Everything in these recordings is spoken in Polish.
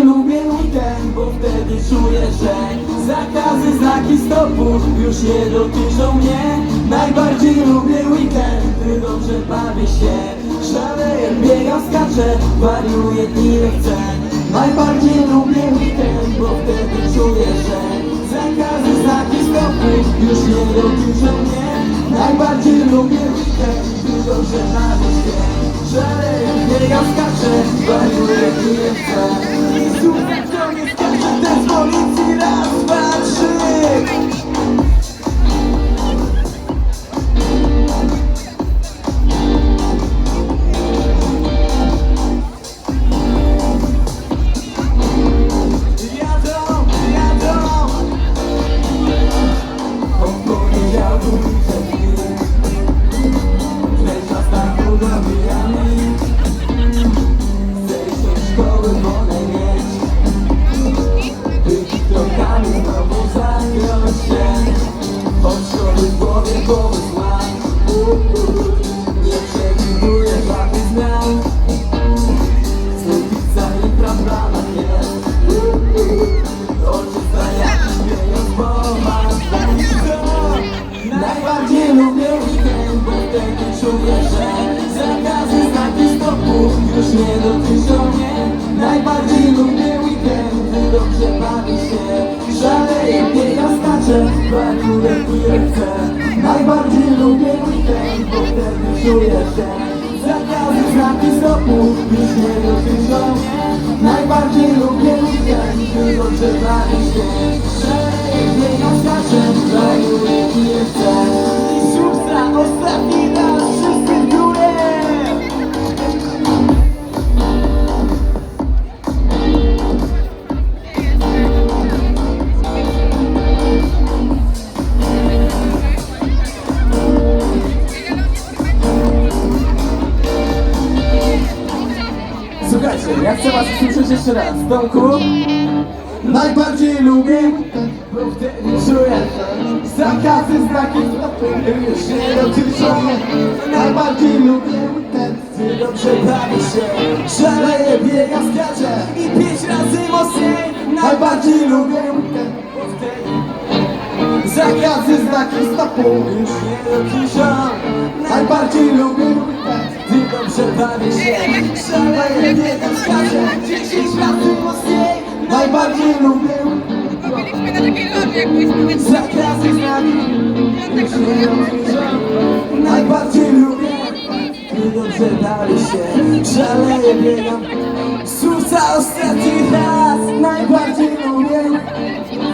Najbardziej lubię weekend, bo wtedy czuję, że Zakazy, znaki stopów już nie dotyczą mnie. Najbardziej lubię weekend, gdy dobrze bawię się. Szaleję, biegam, skaczę, wariuję ile chcę. Najbardziej lubię weekend, bo wtedy czuję, że Zakazy, znaki stopów już nie dotyczą mnie. Najbardziej lubię weekend, dobrze bawię się. Szaleję, biegam, skaczę, wariuję ile chcę w głowie pomysł mam Nie zmian. Zbytica i na jest Oczy za jakiś pieniądz, bo to Najbardziej lubię weekend, bo wtedy czuję, że Zakazy, znaki stopów już nie dotyczą mnie. Najbardziej lubię weekend, gdy dobrze bawię się. Szaleję, biegam, skaczę, wariuję ile chcę Najbardziej lubię weekend, bo wtedy czuję, że Zakazy, znaki stopów już nie dotyczą Najbardziej lubię weekend, gdy dobrze się Szaleję, biegam, skaczę, wariuję ile chcę. I substra ostatni chcę was usłyszeć jeszcze raz. Tomku, najbardziej lubię, bo wtedy czuję zakazy, znaki już nie dotyczą. Najbardziej lubię gdy dobrze bawię się. Szaleję, biegam, skaczę i pięć razy mocniej. Najbardziej lubię bo wtedy Zakazy, znaki stopu już nie dotyczą Najbardziej lubię weekend, gdy dobrze bawię się Szaleję, biegam, skaczę, dziesięć razy mocniej. Najbardziej lubię. Byliśmy na takiej loży, jak byliśmy nie Najbardziej lubię, gdy dobrze bawię się Szaleję, biegam, Słucha ostatni raz. Najbardziej lubię.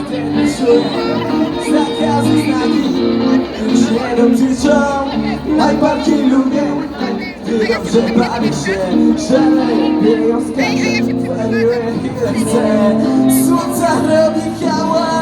Wtedy czuję Zakazy, znaki Już nie dotyczą Najbardziej lubię Gdy dobrze bawi się Szaleje, ją skarżę, wariuje, ile chce Słońca robi hałas.